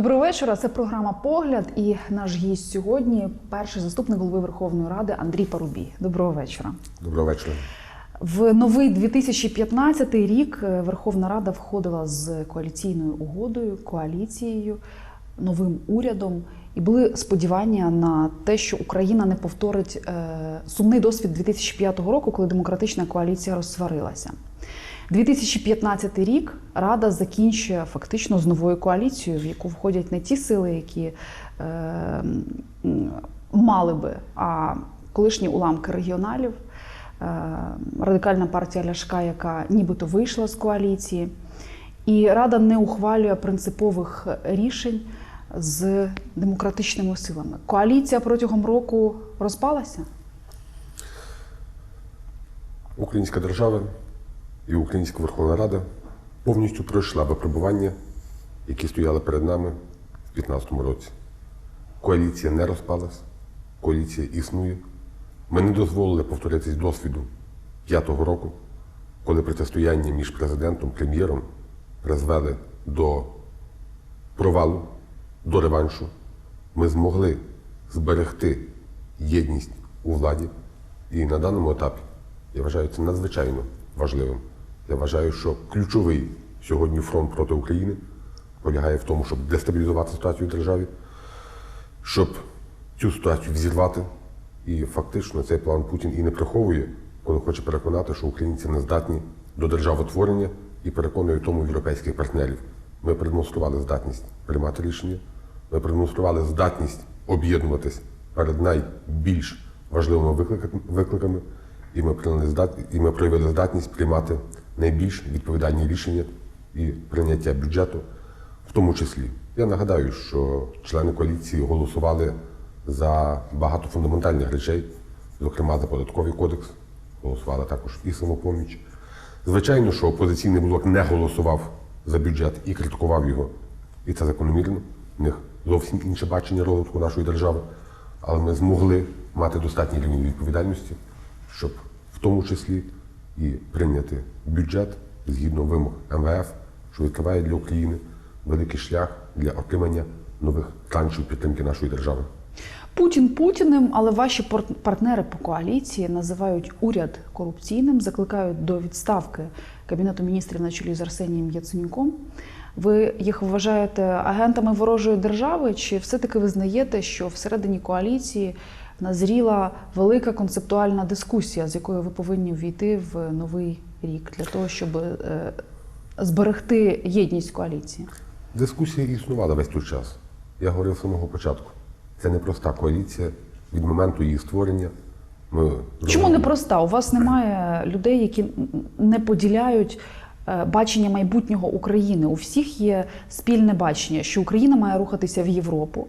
Доброго вечора. Це програма Погляд. І наш гість сьогодні перший заступник голови Верховної Ради Андрій Парубій. Доброго вечора. Доброго вечора. В новий 2015 рік е, Верховна Рада входила з коаліційною угодою, коаліцією, новим урядом. І були сподівання на те, що Україна не повторить е, сумний досвід 2005 року, коли демократична коаліція розсварилася. 2015 рік Рада закінчує фактично з новою коаліцією, в яку входять не ті сили, які е, мали би, а колишні уламки регіоналів, е, радикальна партія Ляшка, яка нібито вийшла з коаліції. І Рада не ухвалює принципових рішень з демократичними силами. Коаліція протягом року розпалася. Українська держава і Українська Верховна Рада повністю пройшла випробування, які стояли перед нами в 2015 році. Коаліція не розпалась, коаліція існує. Ми не дозволили повторитись досвіду п'ятого року, коли протистояння між президентом прем'єром призвели до провалу, до реваншу. Ми змогли зберегти єдність у владі. І на даному етапі я вважаю це надзвичайно важливим. Я вважаю, що ключовий сьогодні фронт проти України полягає в тому, щоб дестабілізувати ситуацію в державі, щоб цю ситуацію взірвати. І фактично цей план Путін і не приховує, коли хоче переконати, що українці не здатні до державотворення і переконує тому європейських партнерів. Ми продемонстрували здатність приймати рішення, ми продемонстрували здатність об'єднуватись перед найбільш важливими викликами, і ми проявили здатність приймати найбільш відповідальні рішення і прийняття бюджету, в тому числі. Я нагадаю, що члени коаліції голосували за багато фундаментальних речей, зокрема за податковий кодекс, голосували також і самопоміч. Звичайно, що опозиційний блок не голосував за бюджет і критикував його, і це закономірно. В них зовсім інше бачення розвитку нашої держави. Але ми змогли мати достатній рівень відповідальності, щоб в тому числі і прийняти бюджет згідно вимог МВФ, що відкриває для України великий шлях для отримання нових траншів підтримки нашої держави. Путін Путіним, але ваші партнери по коаліції називають уряд корупційним, закликають до відставки Кабінету міністрів на чолі з Арсенієм Яценюком. Ви їх вважаєте агентами ворожої держави, чи все-таки визнаєте, що всередині коаліції назріла велика концептуальна дискусія, з якою ви повинні ввійти в новий рік для того, щоб е, зберегти єдність коаліції? Дискусія існувала весь той час. Я говорив з самого початку. Це не проста коаліція від моменту її створення. Ми Чому не проста? У вас немає людей, які не поділяють е, бачення майбутнього України. У всіх є спільне бачення, що Україна має рухатися в Європу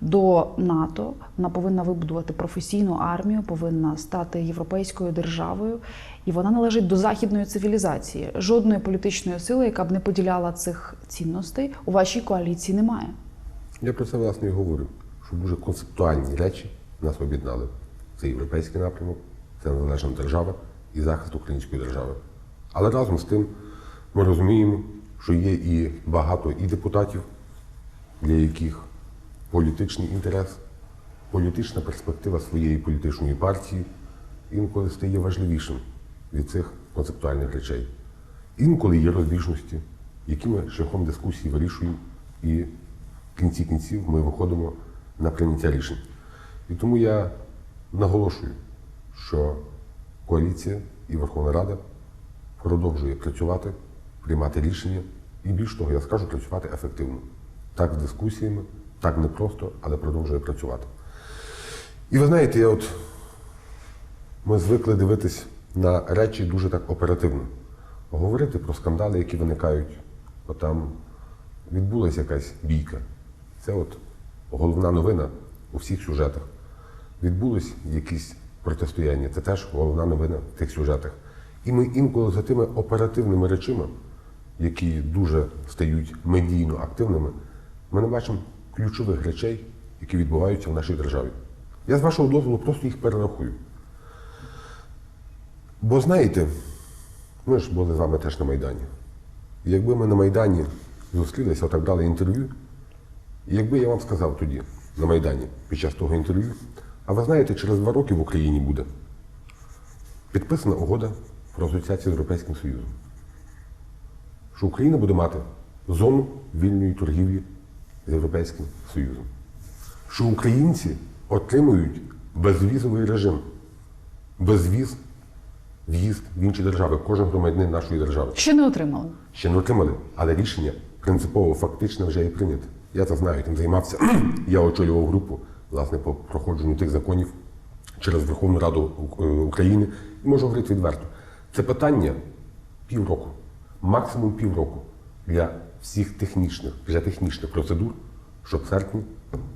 до НАТО. Вона повинна вибудувати професійну армію, повинна стати європейською державою, і вона належить до західної цивілізації. Жодної політичної сили, яка б не поділяла цих цінностей, у вашій коаліції немає. Я про це власне і говорю, що дуже концептуальні речі нас об'єднали. Це європейський напрямок, це незалежна держава і захист української держави. Але разом з тим ми розуміємо, що є і багато і депутатів, для яких політичний інтерес, політична перспектива своєї політичної партії інколи стає важливішим від цих концептуальних речей. Інколи є розбіжності, які ми шляхом дискусії вирішуємо, і в кінці кінців ми виходимо на прийняття рішень. І тому я наголошую, що коаліція і Верховна Рада продовжує працювати, приймати рішення, і більш того, я скажу, працювати ефективно. Так з дискусіями, так не просто, але продовжує працювати. І ви знаєте, я от ми звикли дивитись на речі дуже так оперативно. Говорити про скандали, які виникають. От там відбулася якась бійка. Це от головна новина у всіх сюжетах. Відбулось якісь протистояння. Це теж головна новина в тих сюжетах. І ми інколи за тими оперативними речами, які дуже стають медійно активними, ми не бачимо ключових речей, які відбуваються в нашій державі. Я з вашого дозволу просто їх перерахую. Бо знаєте, ми ж були з вами теж на Майдані. Якби ми на Майдані зустрілися, отак брали інтерв'ю, якби я вам сказав тоді, на Майдані, під час того інтерв'ю, а ви знаєте, через два роки в Україні буде підписана угода про асоціацію з Європейським Союзом, що Україна буде мати зону вільної торгівлі з Європейським Союзом, що українці отримують безвізовий режим, безвіз в'їзд в інші держави, кожен громадянин нашої держави. Ще не отримали. Ще не отримали, але рішення принципово фактично вже і прийнято. Я це знаю, тим займався. Я очолював групу власне по проходженню тих законів через Верховну Раду е, України. І можу говорити відверто. Це питання півроку, максимум півроку для всіх технічних, вже технічних процедур, щоб в серпні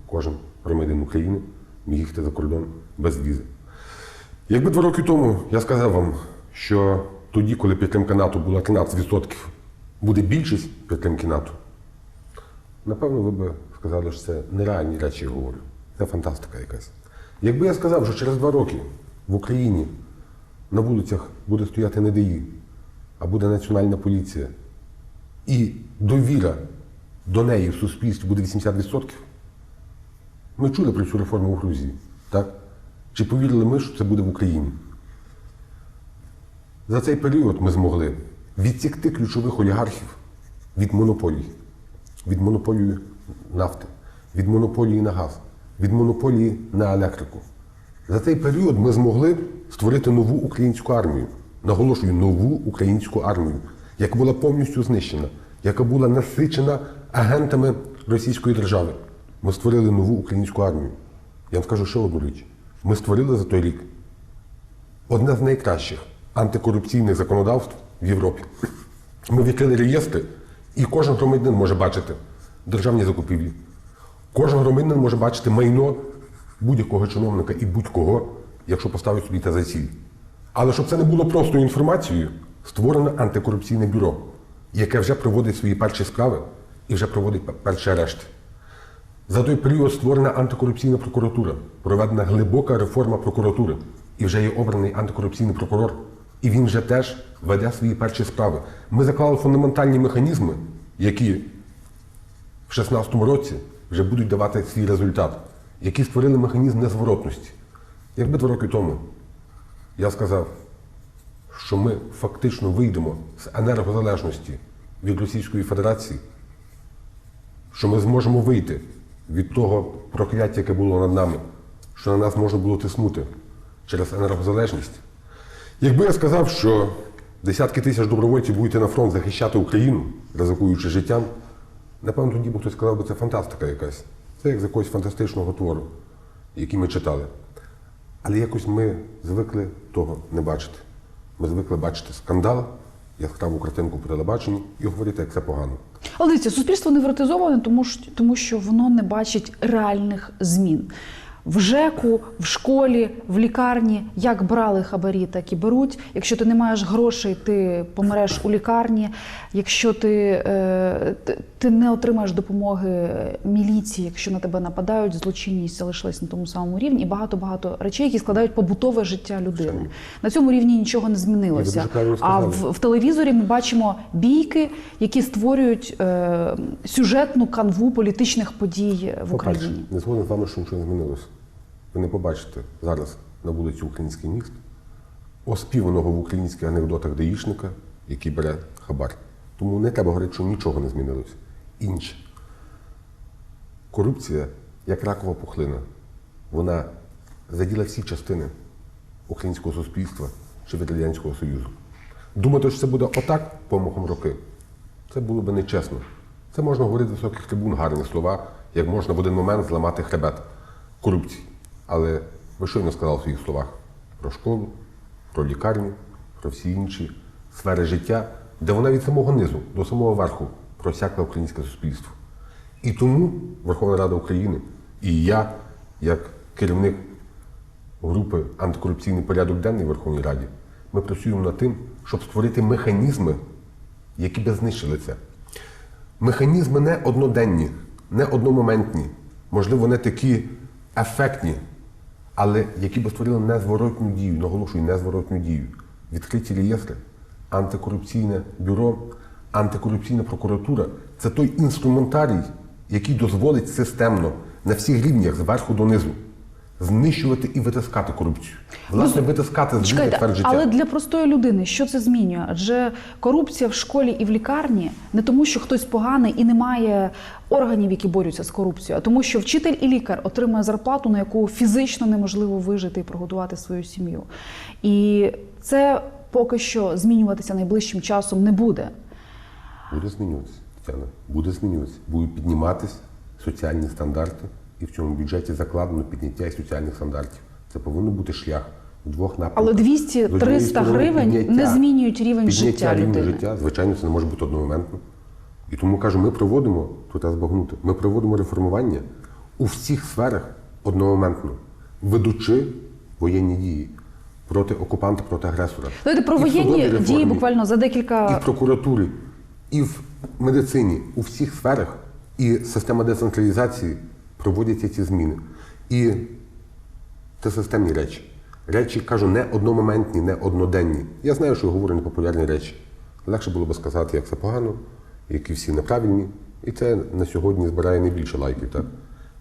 кожен громадянин України міг їхати за кордон без візи. Якби два роки тому я сказав вам, що тоді, коли підтримка НАТО була 13%, буде більшість підтримки НАТО, напевно, ви б сказали, що це нереальні речі я говорю. Це фантастика якась. Якби я сказав, що через два роки в Україні на вулицях буде стояти не ДІ, а буде національна поліція, і довіра до неї в суспільстві буде 80%, ми чули про цю реформу в Грузії, так? Чи повірили ми, що це буде в Україні? За цей період ми змогли відсікти ключових олігархів від монополій, від монополії нафти, від монополії на газ, від монополії на електрику. За цей період ми змогли створити нову українську армію. Наголошую, нову українську армію, яка була повністю знищена, яка була насичена агентами Російської держави. Ми створили нову українську армію. Я вам скажу ще одну річ. Ми створили за той рік одне з найкращих антикорупційних законодавств в Європі. Ми відкрили реєстри, і кожен громадянин може бачити державні закупівлі. Кожен громадянин може бачити майно будь-якого чиновника і будь-кого, якщо поставить собі те за ціль. Але щоб це не було просто інформацією, створено антикорупційне бюро, яке вже проводить свої перші справи і вже проводить перші арешти. За той період створена антикорупційна прокуратура, проведена глибока реформа прокуратури. І вже є обраний антикорупційний прокурор. І він вже теж веде свої перші справи. Ми заклали фундаментальні механізми, які в 2016 році вже будуть давати свій результат, які створили механізм незворотності. Якби два роки тому я сказав, що ми фактично вийдемо з енергозалежності від Російської Федерації, що ми зможемо вийти від того прокляття, яке було над нами, що на нас можна було тиснути через енергозалежність. Якби я сказав, що десятки тисяч добровольців будуть на фронт захищати Україну, ризикуючи життям, напевно, тоді б хтось сказав, би, це фантастика якась. Це як з якогось фантастичного твору, який ми читали. Але якось ми звикли того не бачити. Ми звикли бачити скандал, яскраву картинку по телебаченню і говорити, як це погано. Але дивіться, суспільство невротизоване, тому тому що воно не бачить реальних змін. В ЖЕКу, в школі, в лікарні як брали хабарі, так і беруть. Якщо ти не маєш грошей, ти помреш у лікарні. Якщо ти, е, ти, не отримаєш допомоги міліції, якщо на тебе нападають, злочинність залишилась на тому самому рівні, і багато багато речей, які складають побутове життя людини. На цьому рівні нічого не змінилося. А в, в телевізорі ми бачимо бійки, які створюють е, сюжетну канву політичних подій в Україні. не згоден з вами, що нічого не змінилося. Ви не побачите зараз на вулиці Український міст оспіваного в українських анекдотах даїшника, який бере хабар. Тому не треба говорити, що нічого не змінилося. Інше. Корупція, як ракова пухлина, вона заділа всі частини українського суспільства чи від Радянського Союзу. Думати, що це буде отак помахом роки, це було би нечесно. Це можна говорити з високих трибун, гарні слова, як можна в один момент зламати хребет корупції. Але ви щойно сказали в своїх словах про школу, про лікарню, про всі інші сфери життя, де вона від самого низу до самого верху просякла українське суспільство. І тому Верховна Рада України і я, як керівник групи антикорупційний порядок денний в Верховній Раді, ми працюємо над тим, щоб створити механізми, які би знищили це. Механізми не одноденні, не одномоментні, можливо, не такі ефектні, але які би створили незворотню дію, наголошую, незворотню дію. Відкриті реєстри, антикорупційне бюро, антикорупційна прокуратура це той інструментарій, який дозволить системно на всіх рівнях зверху донизу знищувати і витискати корупцію. Власне, витискати з життя. але для простої людини що це змінює? Адже корупція в школі і в лікарні не тому, що хтось поганий і немає органів, які борються з корупцією, а тому, що вчитель і лікар отримує зарплату, на яку фізично неможливо вижити і прогодувати свою сім'ю. І це поки що змінюватися найближчим часом не буде. Буде змінюватися, Тетяна. Буде змінюватися. Будуть підніматись соціальні стандарти, і в цьому бюджеті закладено підняття і соціальних стандартів. Це повинен бути шлях в двох напрямках. Але 200-300 З однієї сторони, гривень підняття- не змінюють рівень підняття життя рівня людини. життя, звичайно, це не може бути одномоментно. І тому кажу, ми проводимо, тут збагнути, ми проводимо реформування у всіх сферах одномоментно, ведучи воєнні дії проти окупанта, проти агресора. Давайте про І воєнні судовій дії буквально за декілька і в прокуратурі, і в медицині, у всіх сферах, і система децентралізації проводяться ці зміни. І це системні речі. Речі, кажу, не одномоментні, не одноденні. Я знаю, що я говорю непопулярні речі. Легше було би сказати, як це погано, які всі неправильні. І це на сьогодні збирає найбільше лайків. Так?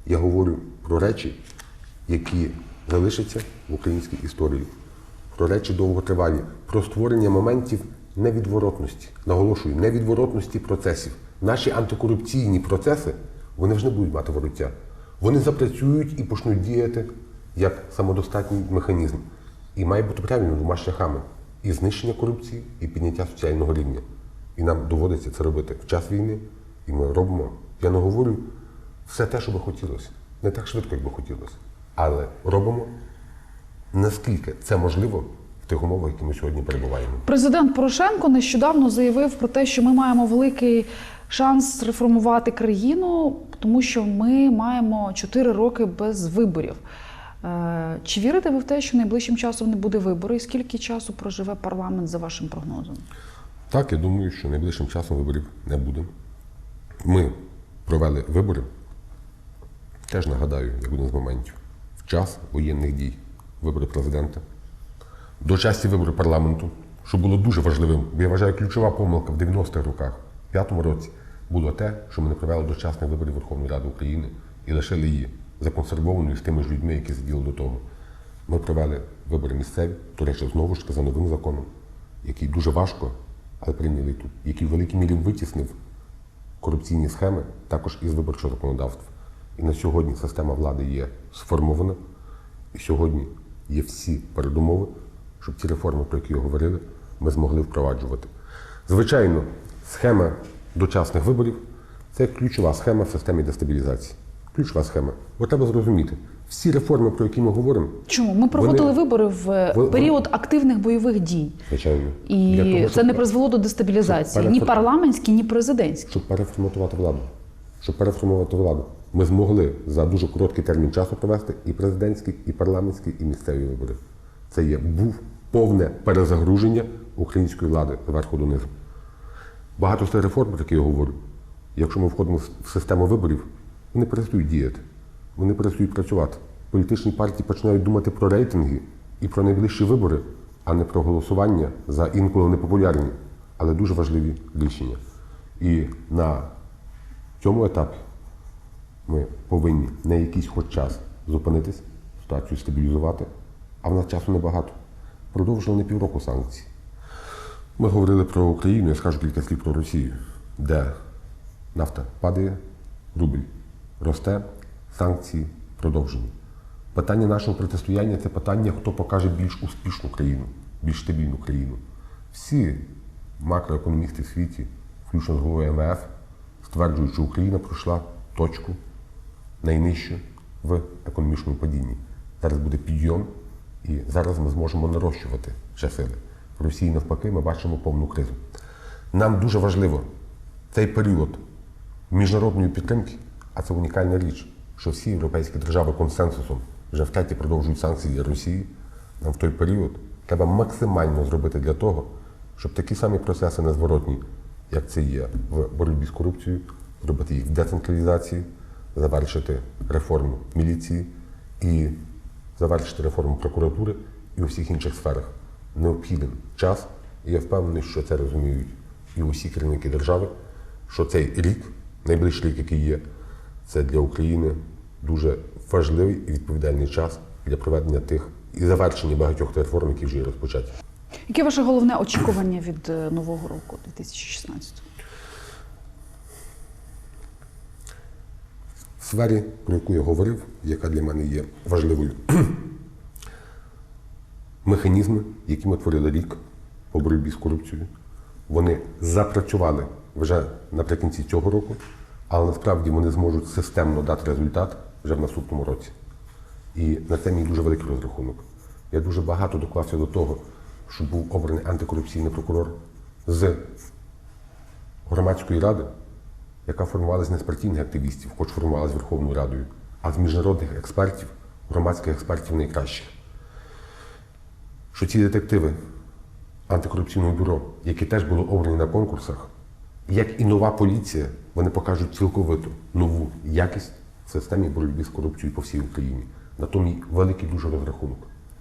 Я говорю про речі, які залишаться в українській історії, про речі довготривалі, про створення моментів невідворотності. Наголошую, невідворотності процесів. Наші антикорупційні процеси вони вже не будуть мати вороття. Вони запрацюють і почнуть діяти як самодостатній механізм. І має бути правильно двома шляхами: і знищення корупції, і підняття соціального рівня. І нам доводиться це робити в час війни, і ми робимо. Я не говорю все те, що би хотілося. Не так швидко, як би хотілося. Але робимо наскільки це можливо тих умовах, які ми сьогодні перебуваємо. Президент Порошенко нещодавно заявив про те, що ми маємо великий шанс реформувати країну, тому що ми маємо 4 роки без виборів. Е, Чи вірите ви в те, що найближчим часом не буде вибору? І скільки часу проживе парламент за вашим прогнозом? Так, я думаю, що найближчим часом виборів не буде. Ми провели вибори, теж нагадаю, як один з моментів, в час воєнних дій, вибори президента, до часі виборів парламенту, що було дуже важливим, бо я вважаю, ключова помилка в 90-х роках, п'ятому році, було те, що ми не провели дочасних виборів Верховної Ради України і лишили її законсервованою з тими ж людьми, які сиділи до того. Ми провели вибори місцеві, до речі, знову ж таки за новим законом, який дуже важко, але прийняли тут, який в великій мірі витіснив корупційні схеми також із виборчого законодавства. І на сьогодні система влади є сформована, і сьогодні є всі передумови, щоб ці реформи, про які говорили, ми змогли впроваджувати. Звичайно, схема дочасних виборів це ключова схема в системі дестабілізації. Ключова схема. Бо треба зрозуміти, всі реформи, про які ми говоримо, Чому ми проводили Вони- вибори в Ви- ви- період активних бойових дій, звичайно, і того, це не призвело до дестабілізації щоб ні перефор- парламентській, ні президентській. щоб переформатувати владу. Щоб переформувати владу. Ми змогли за дуже короткий термін часу провести і президентські, і парламентські, і місцеві вибори. Це є був повне перезагруження української влади зверху донизу. Багато з реформ, про які я говорю, якщо ми входимо в систему виборів, вони перестають діяти, вони перестають працювати. Політичні партії починають думати про рейтинги і про найближчі вибори, а не про голосування за інколи непопулярні, але дуже важливі рішення. І на цьому етапі ми повинні на якийсь хоч час зупинитись, ситуацію стабілізувати, а в нас часу небагато. Продовжили не півроку санкцій. Ми говорили про Україну, я скажу кілька слів про Росію, де нафта падає, рубль росте, санкції продовжені. Питання нашого протистояння це питання, хто покаже більш успішну країну, більш стабільну країну. Всі макроекономісти в світі, включно з головою МВФ, стверджують, що Україна пройшла точку найнижчу в економічному падінні. Зараз буде підйом, і зараз ми зможемо нарощувати ще сили. Росії навпаки ми бачимо повну кризу. Нам дуже важливо цей період міжнародної підтримки, а це унікальна річ, що всі європейські держави консенсусом вже втретє продовжують санкції Росії. Нам в той період треба максимально зробити для того, щоб такі самі процеси незворотні, як це є в боротьбі з корупцією, зробити їх в децентралізації, завершити реформу міліції і завершити реформу прокуратури і у всіх інших сферах. Необхіден час, і я впевнений, що це розуміють і усі керівники держави, що цей рік, найближчий рік, який є, це для України дуже важливий і відповідальний час для проведення тих і завершення багатьох реформ, які вже є розпочаті. Яке ваше головне очікування від е, нового року 2016? В сфері, про яку я говорив, яка для мене є важливою, механізми, які ми творили рік по боротьбі з корупцією, вони запрацювали вже наприкінці цього року, але насправді вони зможуть системно дати результат вже в наступному році. І на це мій дуже великий розрахунок. Я дуже багато доклався до того, щоб був обраний антикорупційний прокурор з громадської ради, яка формувалася не з партійних активістів, хоч формувалася Верховною Радою, а з міжнародних експертів, громадських експертів найкращих. Що ці детективи антикорупційного бюро, які теж були обрані на конкурсах, як і нова поліція, вони покажуть цілковито нову якість в системі боротьби з корупцією по всій Україні. На то мій великий дуже розрахунок.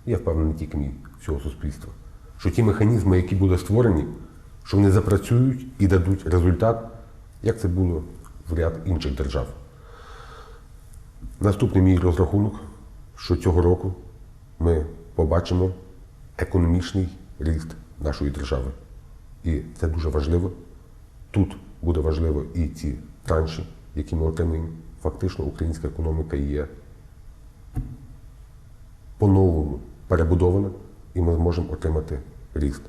Я впевнений, не тільки мій всього суспільства. Що ті механізми, які були створені, що вони запрацюють і дадуть результат, як це було в ряд інших держав. Наступний мій розрахунок, що цього року ми побачимо економічний ріст нашої держави. І це дуже важливо. Тут буде важливо і ці транші, які ми отримуємо. Фактично, українська економіка є по-новому перебудована, і ми зможемо отримати ріст.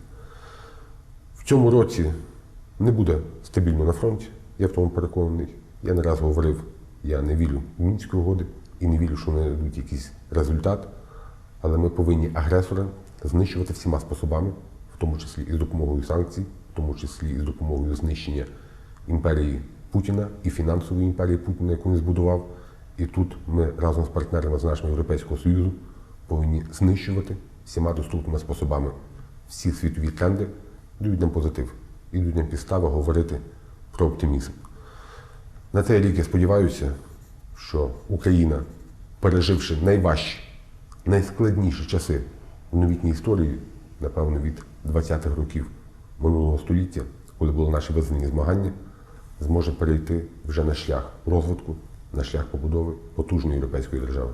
В цьому році не буде стабільно на фронті, я в тому переконаний. Я не раз говорив, я не вірю в мінські угоди і не вірю, що вони дадуть якийсь результат. Але ми повинні агресора знищувати всіма способами, в тому числі і з допомогою санкцій, в тому числі і з допомогою знищення імперії Путіна і фінансової імперії Путіна, яку він збудував. І тут ми разом з партнерами з нашого Європейського Союзу повинні знищувати всіма доступними способами всі світові тренди, дають нам позитив і дають нам підстави говорити про оптимізм. На цей рік я сподіваюся, що Україна, переживши найважчі, найскладніші часи в новітній історії, напевно, від 20-х років минулого століття, коли були наші визнані змагання, зможе перейти вже на шлях розвитку, на шлях побудови потужної європейської держави.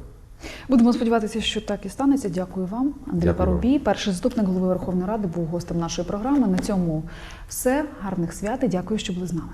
Будемо сподіватися, що так і станеться. Дякую вам, Андрій Дякую. Парубій. Перший заступник голови Верховної Ради був гостем нашої програми. На цьому все. Гарних свят і дякую, що були з нами.